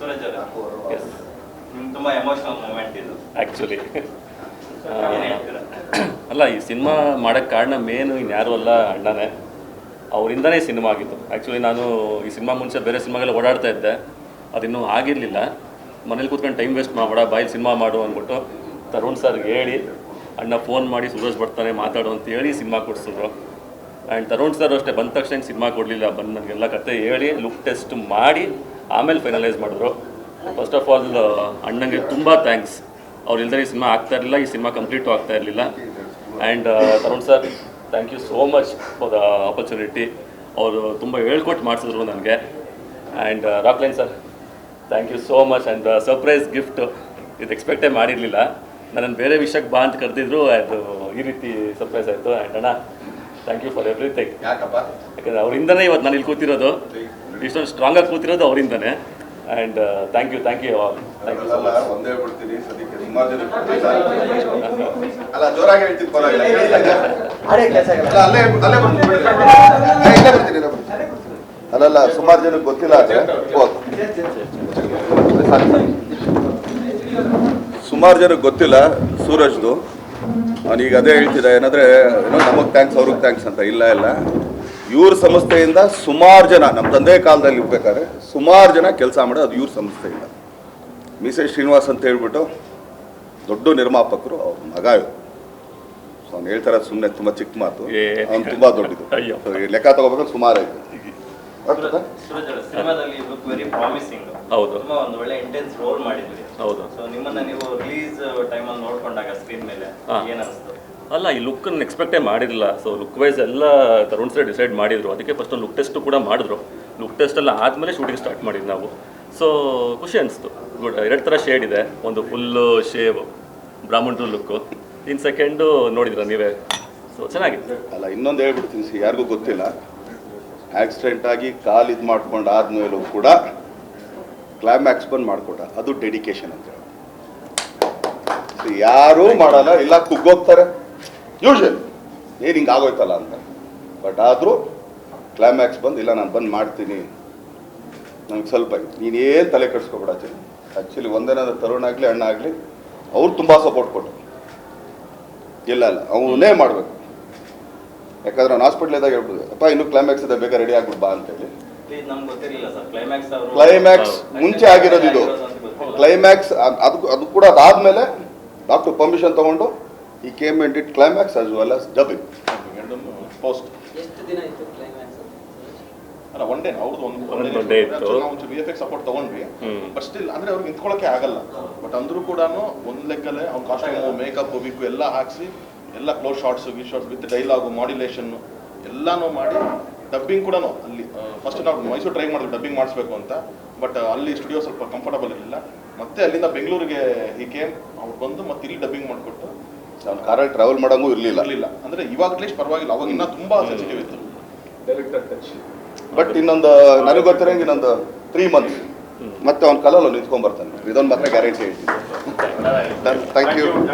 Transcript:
ಸೂರಜ್ ಅವರೇ. ನಿಮ್ಗೆ ತುಂಬಾ ಎಮೋಷನಲ್ ಮೂಮೆಂಟ್ ಇದು. ಆ್ಯಕ್ಚುಲಿ ಏನ್ ಹೇಳ್ತೀರಾ? ಅಲ್ಲ ಈ ಸಿನಿಮಾ ಮಾಡೋಕ್ಕೆ ಕಾರಣ ಮೇನು ಇನ್ಯಾರು ಅಲ್ಲ ಅಣ್ಣನೇ. ಅವರಿಂದನೇ ಸಿನಿಮಾ ಆಗಿತ್ತು ಆ್ಯಕ್ಚುಲಿ ನಾನು ಈ ಸಿನಿಮಾ ಮುಂಚೆ ಬೇರೆ ಸಿನಿಮಾಗೆಲ್ಲ ಓಡಾಡ್ತಾ ಇದ್ದೆ. ಅದಿನ್ನೂ ಆಗಿರಲಿಲ್ಲ. ಮನೇಲಿ ಕೂತ್ಕೊಂಡು ಟೈಮ್ ವೇಸ್ಟ್ ಮಾಡಬೇಡ ಬಾಯಲ್ಲಿ ಸಿನಿಮಾ ಮಾಡು ಅಂದ್ಬಿಟ್ಟು ತರುಣ್ ಸರ್ಗೆ ಹೇಳಿ ಅಣ್ಣ ಫೋನ್ ಮಾಡಿ ಸುರೇಶ್ ಬರ್ತಾನೆ ಮಾತಾಡು ಅಂತ ಹೇಳಿ ಸಿನಿಮಾ ಕೊಡಿಸಿದ್ರು. ಆ್ಯಂಡ್ ತರುಣ್ ಸರ್ ಅಷ್ಟೇ ಬಂದ ತಕ್ಷಣ ಸಿನಿಮಾ ಕೊಡಲಿಲ್ಲ. ಬಂದು ನನಗೆಲ್ಲ ಕತೆ ಹೇಳಿ ಲುಕ್ ಟೆಸ್ಟ್ ಮಾಡಿ, ಆಮೇಲೆ ಫೈನಲೈಸ್ ಮಾಡಿದ್ರು. ಫಸ್ಟ್ ಆಫ್ ಆಲ್ ಅಣ್ಣಂಗೆ ತುಂಬ ಥ್ಯಾಂಕ್ಸ್ ಅವ್ರು ಇಲ್ದೇ ಈ ಸಿನಿಮಾ ಆಗ್ತಾ ಇರಲಿಲ್ಲ, ಈ ಸಿನಿಮಾ ಕಂಪ್ಲೀಟು ಆಗ್ತಾ ಇರಲಿಲ್ಲ. And Tarun sir thank you so much for the opportunity ಅವರು ತುಂಬ ಹೇಳ್ಕೊಟ್ಟು ಮಾಡಿಸಿದ್ರು ನನಗೆ. And Rockline sir thank you so much and surprise gift ಇದು ಎಕ್ಸ್ಪೆಕ್ಟೇ ಮಾಡಿರಲಿಲ್ಲ. ನನ್ನನ್ನು ಬೇರೆ ವಿಷಯಕ್ಕೆ ಬಾ ಅಂತ ಕರೆದಿದ್ರು. ಅದು ಈ ರೀತಿ ಸರ್ಪ್ರೈಸ್ ಆಯಿತು. ಆ್ಯಂಡ್ ಅಣ್ಣ ಥ್ಯಾಂಕ್ ಯು ಫಾರ್ ಎವ್ರಿಥಿಂಗ್ ಯಾಕಪ್ಪ ಯಾಕಂದರೆ ಅವರಿಂದನೇ ಇವತ್ತು ನಾನು ಇಲ್ಲಿ ಕೂತಿರೋದು. ಇಷ್ಟೊಂದು ಸ್ಟ್ರಾಂಗಾಗಿ ಕೂತಿರೋದು ಅವರಿಂದನೇ. And thank you thank you thank you so ಅಲ್ಲ ಮಚ್ ಒಂದೇ ಬಿಡ್ತೀನಿ ಸದ್ಯಕ್ಕೆ ಸುಮಾರು ಜನ ಅಲ್ಲ ಜೋರಾಗಿ ಹೇಳ್ತೀನಿ ಪರವಾಗಿಲ್ಲ. ಅಲ್ಲ ಅಲ್ಲೇ ಅಲ್ಲೇ ಬರ್ತೀನಿ ಇಲ್ಲೇ ಬರ್ತೀನಿ. ಅಲ್ಲಲ್ಲ ಸುಮಾರು ಜನಕ್ಕೆ ಗೊತ್ತಿಲ್ಲ ಆದ್ರೆ ಸುಮಾರು ಜನಕ್ಕೆ ಗೊತ್ತಿಲ್ಲ ಸೂರಜ್ದು. ಅವನೀಗ ಅದೇ ಹೇಳ್ತಿದ್ದ ಏನಂದ್ರೆ ಏನೋ ನಮಗೆ ಥ್ಯಾಂಕ್ಸ್ ಅವ್ರಿಗೆ ಥ್ಯಾಂಕ್ಸ್ ಅಂತ. ಇಲ್ಲ ಇಲ್ಲ. ಇವ್ರ ಸಂಸ್ಥೆಯಿಂದ ಸುಮಾರು ಜನ ನಮ್ಮ ತಂದೆ ಕಾಲದಲ್ಲಿ ಇರ್ಬೇಕಾದ್ರೆ ಸುಮಾರು ಜನ ಕೆಲಸ ಮಾಡೋದು ಅದು ಇವ್ರ ಸಂಸ್ಥೆಯಿಂದ. ಮೀಸೆ ಶ್ರೀನಿವಾಸ್ ಅಂತ ಹೇಳ್ಬಿಟ್ಟು ದೊಡ್ಡ ನಿರ್ಮಾಪಕರು ಅವ್ರ ಮಗ ಅವ್ನು ಹೇಳ್ತಾರೆ ಸುಮ್ಮನೆ ತುಂಬ ಚಿಕ್ಕ ಮಾತು. ಅವ್ನು ತುಂಬ ದೊಡ್ಡದು. ಲೆಕ್ಕ ತಗೋಬೇಕಾದ್ರೆ ಸುಮಾರು ಆಯ್ತು. ಸಿನಿಮಾದಲ್ಲಿ ಲುಕ್ ವೆರಿ ಪ್ರಾಮಿಸಿಂಗ್ ಹೌದು. ತುಂಬಾ ಒಂದು ಒಳ್ಳೆ ಇಂಟೆನ್ಸ್ ರೋಲ್ ಮಾಡಿದ್ರಿ. ಹೌದು. ಸೊ ನಿಮ್ಮನ್ನ ನೀವು ರಿಲೀಸ್ ಟೈಮಲ್ಲಿ ನೋಡ್ಕೊಂಡಾಗ ಸ್ಕ್ರೀನ್ ಮೇಲೆ ಅಲ್ಲ ಈ ಲುಕ್ಕನ್ನು ಎಕ್ಸ್ಪೆಕ್ಟೇ ಮಾಡಿರಲಿಲ್ಲ. ಸೊ ಲುಕ್ ವೈಸ್ ಎಲ್ಲ ತರುಣ್ ಸರ್ ಡಿಸೈಡ್ ಮಾಡಿದ್ರು. ಅದಕ್ಕೆ ಫಸ್ಟ್ ಒಂದು ಲುಕ್ ಟೆಸ್ಟ್ ಕೂಡ ಮಾಡಿದ್ರು. ಲುಕ್ ಟೆಸ್ಟ್ ಎಲ್ಲ ಆದ್ಮೇಲೆ ಶೂಟಿಂಗ್ ಸ್ಟಾರ್ಟ್ ಮಾಡಿದ್ದು ನಾವು. ಸೊ ಖುಷಿ ಅನಿಸ್ತು. ಗುಡ್ ಎರಡು ಥರ ಶೇಡ್ ಇದೆ. ಒಂದು ಫುಲ್ಲು ಶೇವ್ ಬ್ರಾಹ್ಮಣದ ಲುಕ್ಕು ಇನ್ ಸೆಕೆಂಡು ನೋಡಿದ್ರ ನೀವೇ. ಸೊ ಚೆನ್ನಾಗಿತ್ತು ಅಲ್ಲ ಇನ್ನೊಂದು ಹೇಳ್ಬಿಡ್ತೀನಿ ಯಾರಿಗೂ ಗೊತ್ತಿಲ್ಲ. ಆಕ್ಸಿಡೆಂಟ್ ಆಗಿ ಕಾಲು ಇದು ಮಾಡ್ಕೊಂಡು ಆದ್ಮೇಲೂ ಕೂಡ ಕ್ಲೈಮ್ಯಾಕ್ಸ್ ಬಂದು ಮಾಡಿಕೊಟ್ಟ. ಅದು ಡೆಡಿಕೇಶನ್ ಅಂತ ಹೇಳಿ ಯಾರೂ ಮಾಡಲ್ಲ ಇಲ್ಲ ಕುಗ್ಗೋಗ್ತಾರೆ. ಯೂಶಲ್ ಏನು ಹಿಂಗೆ ಆಗೋಯ್ತಲ್ಲ ಅಂತ. ಬಟ್ ಆದರೂ ಕ್ಲೈಮ್ಯಾಕ್ಸ್ ಬಂದು, ಇಲ್ಲ, ನಾನು ಬಂದು ಮಾಡ್ತೀನಿ. ನಂಗೆ ಸ್ವಲ್ಪ ನೀನೇನು ತಲೆ ಕೆಡಿಸ್ಕೊಬೇಡ ಆಕ್ಚುಲಿ ಆ್ಯಕ್ಚುಲಿ ಒಂದೇನಾದ್ರು ತರುಣ್ ಆಗಲಿ, ಅಣ್ಣ ಆಗಲಿ, ಅವ್ರು ತುಂಬ ಸಪೋರ್ಟ್ ಕೊಟ್ಟರು ಇಲ್ಲ ಇಲ್ಲ. ಅವನೇ ಮಾಡಬೇಕು. ಯಾಕಂದ್ರೆ ನಾನು ಹಾಸ್ಪಿಟ್ಲಿದ್ದಾಗ ಹೇಳ್ಬೋದು ಅಪ್ಪ ಇನ್ನು ಕ್ಲೈಮ್ಯಾಕ್ಸ್ ಇದೆ ಬೇಗ ರೆಡಿ ಆಗ್ಬಿಟ್ಟು ಬಾ ಅಂತೇಳಿ. ಪ್ಲೀಸ್ ನಮ್ಗೆ ಗೊತ್ತಿರಲಿಲ್ಲ ಸರ್. ಕ್ಲೈಮ್ಯಾಕ್ಸ್ ಅವರು ಕ್ಲೈಮ್ಯಾಕ್ಸ್ ಮುಂಚೆ ಆಗಿರೋದು ಇದು. ಕ್ಲೈಮ್ಯಾಕ್ಸ್ ಅದು ಅದು ಕೂಡ ಅದಾದ್ಮೇಲೆ ಡಾಕ್ಟರ್ ಪರ್ಮಿಷನ್ ತಗೊಂಡು ಈ came and it climax as well as dubbing post ಎಷ್ಟು ದಿನ ಇತ್ತು ಕ್ಲೈಮ್ಯಾಕ್ಸ್ ಅಲ್ಲ ಒನ್ ಡೇ ಅವ್ರದ್ದು ಒಂದು ಎಫ್ ಎಕ್ಸ್ ಸಪೋರ್ಟ್ ತಗೊಂಡ್ವಿ. ಹ್ಮ್. ಬಟ್ ಸ್ಟಿಲ್ ಅಂದ್ರೆ ಅವ್ರಿಗೆ ನಿಂತ್ಕೊಳ್ಳೋಕೆ ಆಗಲ್ಲ. ಬಟ್ ಅಂದ್ರೂ ಕೂಡ ಒಂದ್ ಲೆಕ್ಕಲ್ಲೇ ಅವ್ನ ಕಾಸ್ಟ್ಯೂಮ್ ಮೇಕಪ್ ಹೋಗಿ ಎಲ್ಲ ಹಾಕ್ಸಿ ಎಲ್ಲ ಕ್ಲೋಸ್ ಶಾರ್ಟ್ಸ್ ಗಿ ಶಾರ್ಟ್ಸ್ ವಿತ್ ಡೈಲಾಗು ಮಾಡ್ಯುಲೇಷನ್ ಎಲ್ಲಾನು ಮಾಡಿ ಡಬ್ಬಿಂಗ್ ಕೂಡ ಅಲ್ಲಿ ಫಸ್ಟ್ ನಾವು ಮೈಸೂರು ಟ್ರೈ ಮಾಡಿದ್ವಿ ಡಬ್ಬಿಂಗ್ ಮಾಡಿಸ್ಬೇಕು ಅಂತ. ಬಟ್ ಅಲ್ಲಿ ಸ್ಟುಡಿಯೋ ಸ್ವಲ್ಪ ಕಂಫರ್ಟಬಲ್ ಇರಲಿಲ್ಲ. ಮತ್ತೆ ಅಲ್ಲಿಂದ ಬೆಂಗಳೂರಿಗೆ ಈ ಕೇಮ್ ಅವ್ರು ಬಂದು ಮತ್ತೆ ಇಲ್ಲಿ ಡಬ್ಬಿಂಗ್ ಮಾಡಿಕೊಟ್ಟು ನಾನು ಕಾರಲ್ಲಿ ಟ್ರಾವೆಲ್ ಮಾಡಂಗೂ ಇರಲಿಲ್ಲ. ಇರಲಿಲ್ಲ. ಅಂದ್ರೆ ಇವಾಗ ಅಟ್ಲೀಸ್ಟ್ ಪರವಾಗಿಲ್ಲ ಅವಾಗ ಇನ್ನೂ ತುಂಬಾ ಸೆನ್ಸಿಟಿವ್ ಇತ್ತು. ಬಟ್ ಇನ್ನೊಂದು ನನಗೆ ಗೊತ್ತಿರಂಗೆ ಇನ್ನೊಂದು ತ್ರೀ ಮಂತ್ಸ್ ಮತ್ತೆ ಅವ್ನ ಕಲಲ್ಲಿ ನಿಂತ್ಕೊಂಡ್ಬರ್ತಾನೆ ಇದೊಂದು ಮಾತ್ರ ಗ್ಯಾರಂಟಿ ಹೇಳ್ತೀನಿ. Thank you